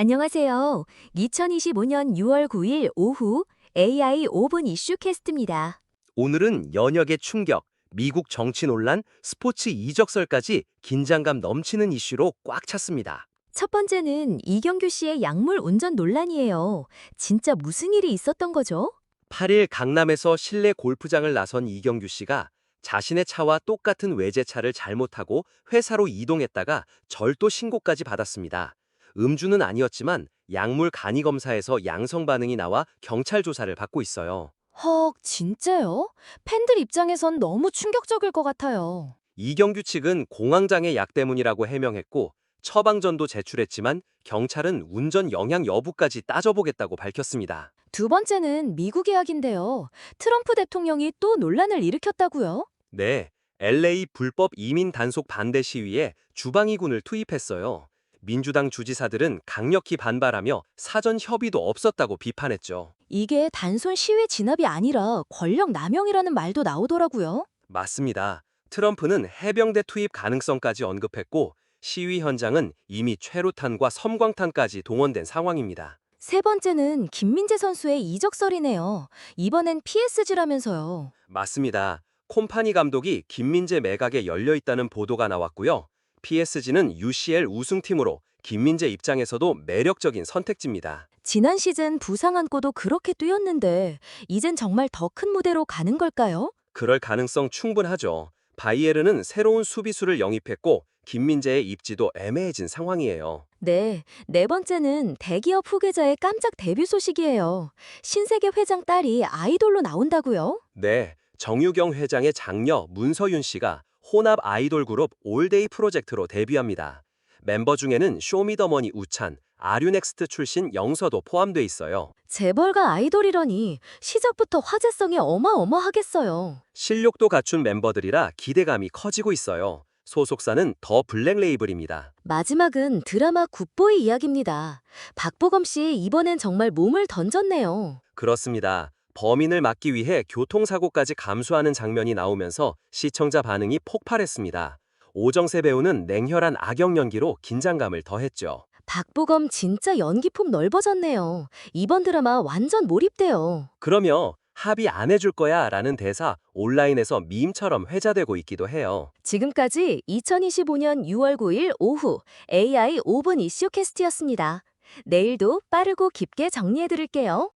안녕하세요. 2025년 6월 9일 오후 AI 5분 이슈 캐스트입니다. 오늘은 연역의 충격, 미국 정치 논란, 스포츠 이적설까지 긴장감 넘치는 이슈로 꽉 찼습니다. 첫 번째는 이경규 씨의 약물 운전 논란이에요. 진짜 무슨 일이 있었던 거죠? 8일 강남에서 실내 골프장을 나선 이경규 씨가 자신의 차와 똑같은 외제차를 잘못하고 회사로 이동했다가 절도 신고까지 받았습니다. 음주는 아니었지만 약물 간이 검사에서 양성 반응이 나와 경찰 조사를 받고 있어요. 헉, 진짜요? 팬들 입장에선 너무 충격적일 것 같아요. 이경규 측은 공황장애 약 때문이라고 해명했고 처방전도 제출했지만 경찰은 운전 영향 여부까지 따져보겠다고 밝혔습니다. 두 번째는 미국 이야기인데요. 트럼프 대통령이 또 논란을 일으켰다고요? 네, LA 불법 이민 단속 반대 시위에 주방위군을 투입했어요. 민주당 주지사들은 강력히 반발하며 사전 협의도 없었다고 비판했죠. 이게 단순 시위 진압이 아니라 권력 남용이라는 말도 나오더라고요. 맞습니다. 트럼프는 해병대 투입 가능성까지 언급했고 시위 현장은 이미 최루탄과 섬광탄까지 동원된 상황입니다. 세 번째는 김민재 선수의 이적설이네요. 이번엔 PSG라면서요. 맞습니다. 콤파니 감독이 김민재 매각에 열려 있다는 보도가 나왔고요. PSG는 UCL 우승팀으로 김민재 입장에서도 매력적인 선택지입니다. 지난 시즌 부상 안고도 그렇게 뛰었는데 이젠 정말 더 큰 무대로 가는 걸까요? 그럴 가능성 충분하죠. 바이에르는 새로운 수비수를 영입했고 김민재의 입지도 애매해진 상황이에요. 네, 네 번째는 대기업 후계자의 깜짝 데뷔 소식이에요. 신세계 회장 딸이 아이돌로 나온다고요? 네, 정유경 회장의 장녀 문서윤 씨가 혼합 아이돌 그룹 올데이 프로젝트로 데뷔합니다. 멤버 중에는 쇼미더머니 우찬, 아류넥스트 출신 영서도 포함돼 있어요. 재벌가 아이돌이라니 시작부터 화제성이 어마어마하겠어요. 실력도 갖춘 멤버들이라 기대감이 커지고 있어요. 소속사는 더 블랙 레이블입니다. 마지막은 드라마 굿보이 이야기입니다. 박보검 씨 이번엔 정말 몸을 던졌네요. 그렇습니다. 범인을 막기 위해 교통사고까지 감수하는 장면이 나오면서 시청자 반응이 폭발했습니다. 오정세 배우는 냉혈한 악역 연기로 긴장감을 더했죠. 박보검 진짜 연기폼 넓어졌네요. 이번 드라마 완전 몰입돼요. 그러며 합의 안 해줄 거야 라는 대사 온라인에서 밈처럼 회자되고 있기도 해요. 지금까지 2025년 6월 9일 오후 AI 5분 이슈 캐스트였습니다. 내일도 빠르고 깊게 정리해드릴게요.